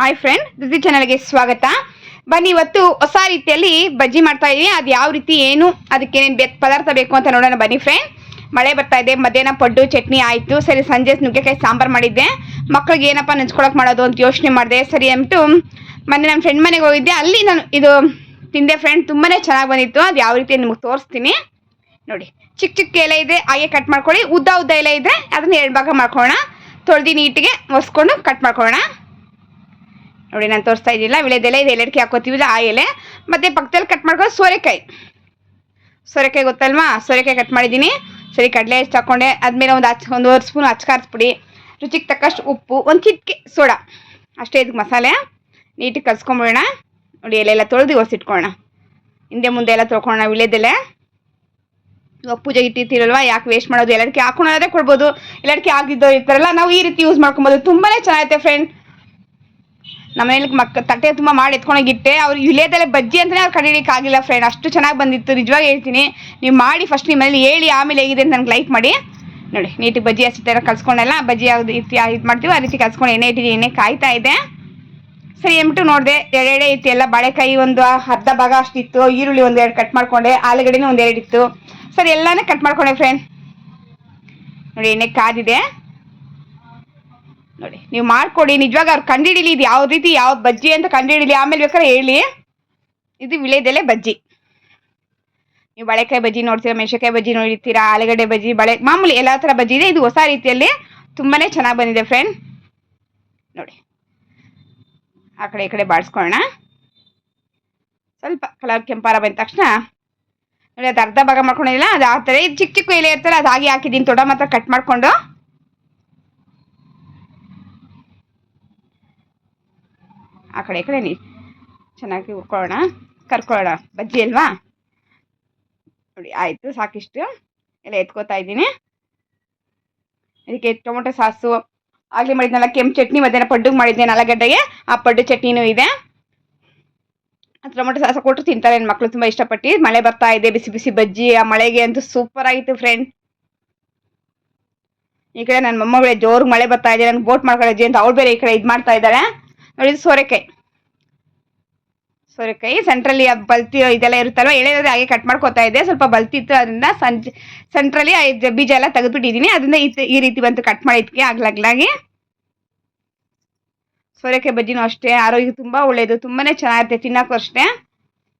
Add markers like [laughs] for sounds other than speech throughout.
Hi friend ರುಚಿ ಚಾನಲ್ಗೆ ಸ್ವಾಗತ. ಬನ್ನಿ, ಇವತ್ತು ಹೊಸ ರೀತಿಯಲ್ಲಿ ಬಜ್ಜಿ ಮಾಡ್ತಾ ಇದೀವಿ. ಅದು ಯಾವ ರೀತಿ, ಏನು, ಅದಕ್ಕೆ ಏನೇನು ಪದಾರ್ಥ ಬೇಕು ಅಂತ ನೋಡೋಣ ಬನ್ನಿ ಫ್ರೆಂಡ್ ಮಳೆ ಬರ್ತಾ ಇದೆ, ಮಧ್ಯಾಹ್ನ ಪಡ್ಡು, ಚಟ್ನಿ ಆಯಿತು. ಸರಿ, ಸಂಜೆ ನುಗ್ಗೆಕಾಯಿ, ಸಾಂಬಾರು ಮಾಡಿದ್ದೆ. ಮಕ್ಳಿಗೆ ಏನಪ್ಪ ನೆಂಚ್ಕೊಳಕ್ಕೆ ಮಾಡೋದು ಅಂತ ಯೋಚನೆ ಮಾಡಿದೆ. ಸರಿ ಅಂದ್ಬಿಟ್ಟು ಮೊನ್ನೆ ನನ್ನ ಫ್ರೆಂಡ್ ಮನೆಗೆ ಹೋಗಿದ್ದೆ. ಅಲ್ಲಿ ನಾನು ಇದು ತಿಂದೆ ಫ್ರೆಂಡ್ ತುಂಬಾ ಚೆನ್ನಾಗಿ ಬಂದಿತ್ತು. ಅದು ಯಾವ ರೀತಿ ನಿಮಗೆ ತೋರಿಸ್ತೀನಿ. ನೋಡಿ ಚಿಕ್ಕ ಚಿಕ್ಕ ಎಲೆ ಇದೆ, ಹಾಗೆ ಕಟ್ ಮಾಡ್ಕೊಳ್ಳಿ. ಉದ್ದ ಉದ್ದ ಎಲೆ ಇದೆ, ಅದನ್ನ ಎರಡು ಭಾಗ ಮಾಡ್ಕೊಳ್ಳೋಣ. ತೊಳೆದು ನೀಟಿಗೆ ಒರೆಸ್ಕೊಂಡು ಕಟ್ ಮಾಡ್ಕೊಳ್ಳೋಣ. ನೋಡಿ, ನಾನು ತೋರಿಸ್ತಾ ಇದ್ದಿಲ್ಲ. ವಿಳೆದೆಲೆ ಇದು ಎಲೆಡ್ಕೆ ಹಾಕೋತೀವಿಲ್ಲ ಆ ಎಲೆ. ಮತ್ತು ಪಕ್ಕದಲ್ಲಿ ಕಟ್ ಮಾಡ್ಕೊಂಡು ಸೋರೆಕಾಯಿ. ಸೋರೆಕಾಯಿ ಗೊತ್ತಲ್ವಾ? ಸೋರೆಕಾಯಿ ಕಟ್ ಮಾಡಿದ್ದೀನಿ. ಸರಿ, ಕಡಲೆ ಎಷ್ಟು ಹಾಕ್ಕೊಂಡೆ ಆದಮೇಲೆ ಒಂದು ಹಚ್ ಒಂದೂವರೆ ಸ್ಪೂನ್ ಹಚ್ಕಾರಿಸ್ಬಿಡಿ ಪುಡಿ ರುಚಿಗೆ ತಕ್ಕಷ್ಟು ಉಪ್ಪು, ಒಂದು ಚಿಟಿಕೆ ಸೋಡಾ. ಅಷ್ಟೇ ಇದಕ್ಕೆ ಮಸಾಲೆ. ನೀಟಿಗೆ ಕಲ್ಸ್ಕೊಂಬಿಡೋಣ. ನೋಡಿ ಎಲೆ ಎಲೆಲ್ಲ ತೊಳೆದು ಒರೆಸಿಟ್ಕೊಳ್ಳೋಣ ಹಿಂದೆ ಮುಂದೆ ಎಲ್ಲ ತೊಳ್ಕೊಳ್ಳೋಣ ವಿಳೆದೆಲೆ ಇವಾಗ ಪೂಜೆಗೆ ಇಟ್ಟಿರ್ತೀರಲ್ವ, ಯಾಕೆ ವೇಸ್ಟ್ ಮಾಡೋದು? ಎಲ್ಲರಿಗೆ ಹಾಕೊಂಡಾದ್ರೆ ಕೊಡ್ಬೋದು. ಎಲ್ಲರಿಗೆ ಆಗಿದ್ದೋ ಇರ್ತಾರಲ್ಲ, ನಾವು ಈ ರೀತಿ ಯೂಸ್ ಮಾಡ್ಕೊಬೋದು. ತುಂಬಾ ಚೆನ್ನಾಗಿರುತ್ತೆ ಫ್ರೆಂಡ್ ನಮ್ಮ ಮನೇಲಿ ಮಕ್ಕ ತಟ್ಟೆ ತುಂಬ ಮಾಡಿ ಎತ್ಕೊಂಡೋಗಿಟ್ಟೆ. ಅವ್ರು ಇಲೇದಲ್ಲೇ ಬಜ್ಜಿ ಅಂತಲೇ ಅವ್ರು ಆಗಿಲ್ಲ ಫ್ರೆಂಡ್ ಅಷ್ಟು ಚೆನ್ನಾಗಿ ಬಂದಿತ್ತು. ನಿಜವಾಗಿ ಹೇಳ್ತೀನಿ. ನೀವು ಮಾಡಿ ಫಸ್ಟ್ ನಿಮ್ಮಲ್ಲಿ ಹೇಳಿ ಆಮೇಲೆ ಹೇಗಿದೆ ಅಂತ ನನಗೆ ಲೈಕ್ ಮಾಡಿ. ನೋಡಿ, ನೀಟಿಗೆ ಬಜ್ಜಿ ಹಸಿ ಥರ ಕಲ್ಸ್ಕೊಂಡೆಲ್ಲ ಬಜ್ಜಿ ಯಾವ್ದು ರೀತಿ ಇದು ಮಾಡ್ತೀವಿ ಆ ರೀತಿ ಕಲ್ಸ್ಕೊಂಡು ಎಣ್ಣೆ ಇಟ್ಟಿದ್ದೀನಿ ಎಣ್ಣೆ ಕಾಯ್ತಾ ಇದೆ. ಸರಿ ಎಂಬಿಟ್ಟು ನೋಡಿದೆ. ಎರಡೆಡೆ ಇತ್ತು. ಎಲ್ಲ ಬಾಳೆಕಾಯಿ ಒಂದು ಅರ್ಧ ಭಾಗ ಅಷ್ಟಿತ್ತು. ಈರುಳ್ಳಿ ಒಂದು ಎರಡು ಕಟ್ ಮಾಡಿಕೊಂಡೆ. ಆಲೂಗಡ್ಡೆನೂ ಒಂದೆರಡು ಇತ್ತು. ಸರಿ, ಎಲ್ಲಾನೇ ಕಟ್ ಮಾಡ್ಕೊಂಡೆ ಫ್ರೆಂಡ್ ನೋಡಿ, ಎಣ್ಣೆ ಕಾದಿದೆ. ನೋಡಿ. ನೀವು ಮಾಡ್ಕೊಡಿ. ನಿಜವಾಗ ಅವ್ರು ಕಂಡಿಡಿಲಿ ಇದು ಯಾವ ರೀತಿ, ಯಾವ ಬಜ್ಜಿ ಅಂತ ಕಂಡಿಡಿಲಿ. ಆಮೇಲೆ ಬೇಕಾದ್ರೆ ಹೇಳಿ. ಇದು ವಿಳೆದೆಲೆ ಬಜ್ಜಿ. ನೀವು ಬಳೆಕಾಯಿ ಬಜ್ಜಿ ನೋಡ್ತೀರಾ, ಮೆಣಸಿನ್ಕಾಯಿ ಬಜ್ಜಿ ನೋಡಿರ್ತೀರಾ, ಆಲೂಗಡ್ಡೆ ಬಜ್ಜಿ, ಬಳೆ, ಮಾಮೂಲಿ ಎಲ್ಲ ಥರ ಬಜ್ಜಿ ಇದೆ. ಇದು ಹೊಸ ರೀತಿಯಲ್ಲಿ ತುಂಬಾ ಚೆನ್ನಾಗಿ ಬಂದಿದೆ ಫ್ರೆಂಡ್ ನೋಡಿ. ಆ ಕಡೆ ಈ ಕಡೆ ಬಾಡಿಸ್ಕೊಳ್ಳೋಣ ಸ್ವಲ್ಪ ಕಲರ್ ಕೆಂಪಾರ ಬಂದ ತಕ್ಷಣ. ನೋಡಿ, ಅದು ಅರ್ಧ ಭಾಗ ಮಾಡ್ಕೊಂಡಿಲ್ಲ ಅದು ಆ ಥರ. ಇದು ಚಿಕ್ಕ ಚಿಕ್ಕ ಎಲೆ ಇರ್ತಾರೆ ಅದು ಹಾಗೆ ಹಾಕಿದ್ದೀನಿ. ತೊಡ ಮಾತ್ರ ಕಟ್ ಮಾಡಿಕೊಂಡು. ಆ ಕಡೆ ಈ ಕಡೆ ನೀ ಚೆನ್ನಾಗಿ ಹುರ್ಕೊಳ್ಳೋಣ ಕರ್ಕೊಳ್ಳೋಣ. ಬಜ್ಜಿ ಅಲ್ವಾ? ನೋಡಿ, ಆಯಿತು, ಸಾಕಿಷ್ಟು. ಎಲ್ಲ ಎತ್ಕೋತಾ ಇದ್ದೀನಿ. ಇದಕ್ಕೆ ಟೊಮೊಟೊ ಸಾಸು, ಆಗಲೇ ಮಾಡಿದ್ನಲ್ಲ, ಕೆಂಪು ಚಟ್ನಿ, ಮಧ್ಯಾಹ್ನ ಪಡ್ಡುಗೆ ಮಾಡಿದ್ದೆ ಆಲೂಗಡ್ಡೆಗೆ ಆ ಪಡ್ಡು ಚಟ್ನಿನೂ ಇದೆ. ಟೊಮೊಟೊ ಸಾಸ ಕೊಟ್ಟು ತಿಂತಾರೆ ನನ್ನ ಮಕ್ಕಳು ತುಂಬ ಇಷ್ಟಪಟ್ಟು ಮಳೆ ಬರ್ತಾ ಇದೆ, ಬಿಸಿ ಬಿಸಿ ಬಜ್ಜಿ, ಆ ಮಳೆಗೆ ಅಂತೂ ಸೂಪರ್ ಆಗಿತ್ತು ಫ್ರೆಂಡ್ ಈ ಕಡೆ ನನ್ನ ಮೊಮ್ಮಗಳೇ ಜೋರು ಮಳೆ ಬರ್ತಾ ಇದೆ, ನನಗೆ ಬೋಟ್ ಮಾಡ್ಕೊಳ್ಳೋಜ್ಜಿ ಅಂತ ಅವ್ಳು ಬೇರೆ ಈ ಕಡೆ ಇದು ಮಾಡ್ತಾ ಇದ್ದಾಳೆ ನೋಡಿ ಸೋರೆಕಾಯಿ. ಸೋರೆಕಾಯಿ ಸೆಂಟ್ರಲ್ಲಿ ಬಲ್ತಿ ಇದೆಲ್ಲ ಇರುತ್ತಲ್ವ ಎಳೆದ್ರೆ ಹಾಗೆ ಕಟ್ ಮಾಡ್ಕೊತಾ ಇದ್ದೆ ಸ್ವಲ್ಪ ಬಲ್ತಿತ್ತು ಅದರಿಂದ ಸಂಜೆ ಸೆಂಟ್ರಲ್ಲಿ ಬೀಜ ಎಲ್ಲ ತೆಗೆದುಬಿಟ್ಟಿದ್ದೀನಿ. ಅದರಿಂದ ಈ ರೀತಿ ಬಂತು ಕಟ್ ಮಾಡಿದ್ಕೆ ಆಗ್ಲಾಗ್ಲಾಗಿ ಸೋರೆಕಾಯಿ ಬಜ್ಜಿನೂ ಅಷ್ಟೇ ಆರೋಗ್ಯ ತುಂಬ ಒಳ್ಳೆಯದು ತುಂಬಾ ಚೆನ್ನಾಗಿರುತ್ತೆ, ತಿನ್ನೋಕ್ಕೂ ಅಷ್ಟೇ.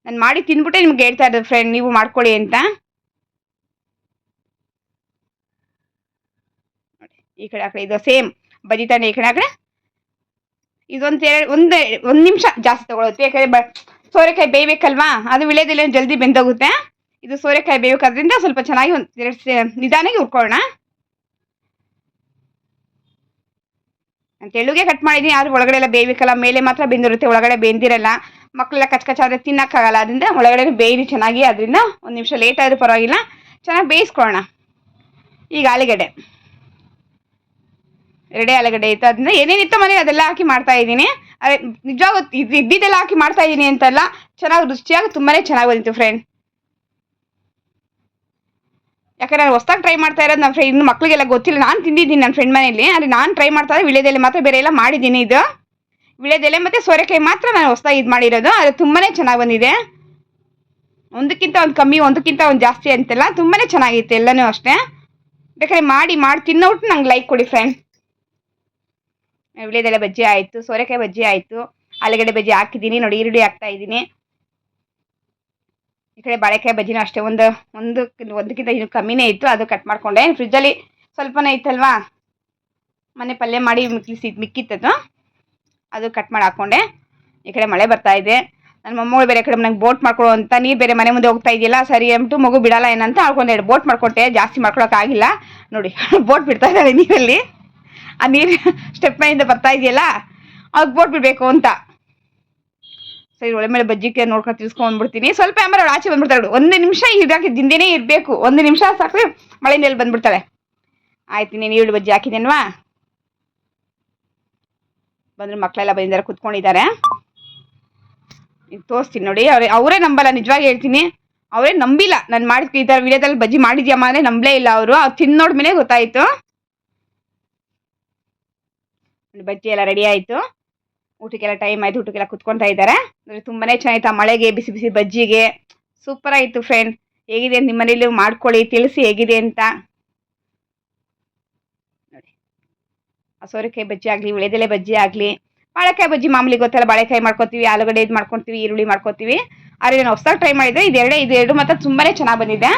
ನಾನು ಮಾಡಿ ತಿಂದ್ಬಿಟ್ಟೆ ನಿಮ್ಗೆ ಹೇಳ್ತಾ ಇರೋದು ಫ್ರೆಂಡ್ ನೀವು ಮಾಡ್ಕೊಳ್ಳಿ ಅಂತ. ನೋಡಿ, ಈ ಕಡೆ ಆ ಕಡೆ ಇದು ಸೇಮ್ ಬಜ್ಜಿ ತಾನೆ ಈ ಕಡೆ ಆ ಕಡೆ. ಇದೊಂದು ಒಂದು ಒಂದು ನಿಮಿಷ ಜಾಸ್ತಿ ತಗೊಳುತ್ತೆ ಯಾಕಂದರೆ ಬ, ಸೋರೆಕಾಯಿ ಬೇಯಬೇಕಲ್ವಾ? ಅದು ವಿಳೆದೆಲೆ ಜಲ್ದಿ ಬೆಂದೋಗುತ್ತೆ. ಇದು ಸೋರೆಕಾಯಿ ಬೇಯಬೇಕಾದ್ರಿಂದ ಸ್ವಲ್ಪ ಚೆನ್ನಾಗಿ ಒಂದು ಎರಡು ನಿಧಾನಾಗಿ ಹುರ್ಕೊಳ್ಳೋಣ. ತೆಳುಗೆ ಕಟ್ ಮಾಡಿದ್ದೀನಿ. ಆದ್ರೆ ಒಳಗಡೆ ಎಲ್ಲ ಬೇಯಬೇಕಲ್ಲ? ಮೇಲೆ ಮಾತ್ರ ಬೆಂದಿರುತ್ತೆ. ಒಳಗಡೆ ಬೆಂದಿರಲ್ಲ. ಮಕ್ಕಳೆಲ್ಲ ಕಚ್ ಕಚ್ಚಾದ್ರೆ ತಿನ್ನೋಕ್ಕಾಗಲ್ಲ. ಅದರಿಂದ ಒಳಗಡೆ ಬೇಯಿರಿ ಚೆನ್ನಾಗಿ ಅದರಿಂದ ಒಂದು ನಿಮಿಷ ಲೇಟ್ ಆದರೂ ಪರವಾಗಿಲ್ಲ. ಚೆನ್ನಾಗಿ ಬೇಯಿಸ್ಕೊಳ್ಳೋಣ. ಈಗ ಆಲೂಗಡ್ಡೆ. ಎರಡೇ ಆಲೂಗಡ್ಡೆ ಇತ್ತು. ಅದನ್ನ ಏನೇನಿತ್ತು ಮನೆ ಅದೆಲ್ಲ ಹಾಕಿ ಮಾಡ್ತಾ ಇದ್ದೀನಿ. ಅದೇ ನಿಜವಾಗ ಇದು ಇದ್ದಿದ್ದೆಲ್ಲ ಹಾಕಿ ಮಾಡ್ತಾ ಇದ್ದೀನಿ ಅಂತಲ್ಲ, ಚೆನ್ನಾಗಿ ರುಚಿಯಾಗಿ ತುಂಬಾ ಚೆನ್ನಾಗಿ ಬಂದಿತ್ತು ಫ್ರೆಂಡ್ ಯಾಕಂದ್ರೆ ನಾನು ಹೊಸ್ದಾಗಿ ಟ್ರೈ ಮಾಡ್ತಾ ಇರೋದು ನನ್ನ ಫ್ರೆಂಡ್ ಇನ್ನು ಮಕ್ಕಳಿಗೆಲ್ಲ ಗೊತ್ತಿಲ್ಲ. ನಾನು ತಿಂದಿದ್ದೀನಿ ನನ್ನ ಫ್ರೆಂಡ್ ಮನೆಯಲ್ಲಿ, ಆದರೆ ನಾನು ಟ್ರೈ ಮಾಡ್ತಾ ಇದ್ದೆ ವಿಳೆದೆಲೆ ಮಾತ್ರ ಬೇರೆ ಎಲ್ಲ ಮಾಡಿದ್ದೀನಿ ಇದು. ವಿಳೆದೆಲೆ ಮತ್ತು ಸೋರೆಕಾಯಿ ಮಾತ್ರ ನಾನು ಹೊಸ್ದಾಗಿ ಇದು ಮಾಡಿರೋದು ಅದು ತುಂಬಾ ಚೆನ್ನಾಗಿ ಬಂದಿದೆ. ಒಂದಕ್ಕಿಂತ ಒಂದು ಕಮ್ಮಿ, ಒಂದಕ್ಕಿಂತ ಒಂದು ಜಾಸ್ತಿ ಅಂತೆಲ್ಲ ತುಂಬಾ ಚೆನ್ನಾಗಿತ್ತು ಎಲ್ಲನೂ ಅಷ್ಟೇ. ಬೇಕಾದ್ರೆ ಮಾಡಿ ಮಾಡಿ ತಿನ್ನೋಟ್ಟು ನಂಗೆ ಲೈಕ್ ಕೊಡಿ ಫ್ರೆಂಡ್ ವಿಳೆದೆಲೆ ಬಜ್ಜಿ ಆಯಿತು, ಸೋರೆಕಾಯಿ ಬಜ್ಜಿ ಆಯಿತು, ಆಲೂಗಡ್ಡೆ ಬಜ್ಜಿ ಹಾಕಿದ್ದೀನಿ, ನೋಡಿ ಈರುಳ್ಳಿ ಹಾಕ್ತಾ ಇದ್ದೀನಿ. ಈ ಕಡೆ ಬಾಳೆಕಾಯಿ ಬಜ್ಜಿನೂ ಅಷ್ಟೇ, ಒಂದು ಒಂದು ಒಂದಕ್ಕಿಂತ ಇನ್ನು ಕಮ್ಮಿನೇ ಇತ್ತು, ಅದು ಕಟ್ ಮಾಡಿಕೊಂಡೆ. ಫ್ರಿಜ್ಜಲ್ಲಿ ಸ್ವಲ್ಪನೇ ಇತ್ತಲ್ವಾ? ಮನೆ ಪಲ್ಯ ಮಾಡಿ ಮಿಕ್ಕಿಸಿ, ಮಿಕ್ಕಿತ್ತದು. ಅದು ಕಟ್ ಮಾಡಿ ಹಾಕ್ಕೊಂಡೆ ಈ ಕಡೆ ಮಳೆ ಬರ್ತಾ ಇದೆ. ನನ್ನ ಮೊಮ್ಮಗಳು ಬೇರೆ ಕಡೆ ನಂಗೆ ಬೋಟ್ ಮಾಡ್ಕೊಳ್ಳೋ ಅಂತ, ನೀರು ಬೇರೆ ಮನೆ ಮುಂದೆ ಹೋಗ್ತಾ ಇದೆಯಲ್ಲ, ಸರಿ ಅಂದ್ಬಿಟ್ಟು ಮಗು ಬಿಡಲ್ಲ ಏನಂತ ಹಾಕೊಂಡೆ ಬೋಟ್ ಮಾಡ್ಕೊಟ್ಟೆ ಜಾಸ್ತಿ ಮಾಡ್ಕೊಳಕ್ಕಾಗಿಲ್ಲ ನೋಡಿ [laughs] ಬೋಟ್ ಬಿಡ್ತಾ ಇದ್ದಾರೆ ನೀರಲ್ಲಿ. ಆ ನೀರು ಸ್ಟೆಪ್ [laughs] ಮೇಲಿಂದ ಬರ್ತಾ ಇದೆಯಲ್ಲ ಅವಾಗ ಬೋಟ್ಬಿಡ್ಬೇಕು ಅಂತ. ಸರಿ, ಒಳ್ಳೆ ಮೇಲೆ ಬಜ್ಜಿಗೆ ನೋಡ್ಕೊಂಡು ತಿಳ್ಸ್ಕೊಂಡ್ಬಿಡ್ತೀನಿ ಸ್ವಲ್ಪ ಆಮೇಲೆ ಅವಳು ಆಚೆ ಬಂದ್ಬಿಡ್ತಾಳು ಒಂದು ನಿಮಿಷ ಇದಾಕಿ ದಿಂದೇನೇ ಇರಬೇಕು. ಒಂದು ನಿಮಿಷ ಸಾಕ್ರೆ ಮಳೆ ಮೇಲೆ ಬಂದ್ಬಿಡ್ತಾಳೆ. ಆಯ್ತು ನೀನು ಈರುಳ್ಳಿ ಬಜ್ಜಿ ಹಾಕಿದ್ದೇನ್ವಾ ಬಂದ್ರೆ ಮಕ್ಕಳೆಲ್ಲ ಬಂದಿದ್ದಾರೆ, ಕುತ್ಕೊಂಡಿದ್ದಾರೆ. ತೋರಿಸ್ತೀನಿ ನೋಡಿ. ಅವ್ರೆ, ಅವರೇ ನಂಬಲ್ಲ, ನಿಜವಾಗಿ ಹೇಳ್ತೀನಿ. ಅವರೇ ನಂಬಿಲ್ಲ. ನಾನು ಮಾಡಿದ ಈ ಥರ ವಿಡಿಯೋದಲ್ಲಿ ಬಜ್ಜಿ ಮಾಡಿದ್ಯಮ್ಮ ಅಂದರೆ ನಂಬಲೇ ಇಲ್ಲ ಅವರು. ಅವ್ರು ತಿಂದು ಗೊತ್ತಾಯಿತು. ಬಜ್ಜಿ ಎಲ್ಲ ರೆಡಿ ಆಯಿತು. ಊಟಕ್ಕೆಲ್ಲ ಟೈಮ್ ಆಯ್ತು, ಊಟಕ್ಕೆಲ್ಲ ಕುತ್ಕೊತಾ ಇದ್ದಾರೆ. ನೋಡಿ ತುಂಬಾನೇ ಚೆನ್ನಾಗಿತ್ತು ಆ ಮಳೆಗೆ, ಬಿಸಿ ಬಿಸಿ ಬಜ್ಜಿಗೆ. ಸೂಪರ್ ಆಯಿತು ಫ್ರೆಂಡ್ ಹೇಗಿದೆ ನಿಮ್ಮ ಮನೇಲಿ? ಮಾಡ್ಕೊಳ್ಳಿ, ತಿಳಿಸಿ ಹೇಗಿದೆ ಅಂತ. ನೋಡಿ. ಸೋರೆಕಾಯಿ ಬಜ್ಜಿ ಆಗಲಿ, ಉಳಿದೆಲೆ ಬಜ್ಜಿ ಆಗಲಿ. ಬಾಳೆಕಾಯಿ ಬಜ್ಜಿ ಮಾಮೂಲಿ ಗೊತ್ತಲ್ಲ, ಬಾಳೆಕಾಯಿ ಮಾಡ್ಕೊತೀವಿ, ಆಲೂಗಡ್ಡೆ ಇದು ಮಾಡ್ಕೊತೀವಿ, ಈರುಳ್ಳಿ ಮಾಡ್ಕೊತೀವಿ. ಆದರೆ ನಾನು ಹೊಸದಾಗಿ ಟ್ರೈ ಮಾಡಿದ್ದೆ ಇದೆರಡೇ ಇದೆರಡು ಮಾತ್ರ ತುಂಬಾನೇ ಚೆನ್ನಾಗಿ ಬಂದಿದೆ.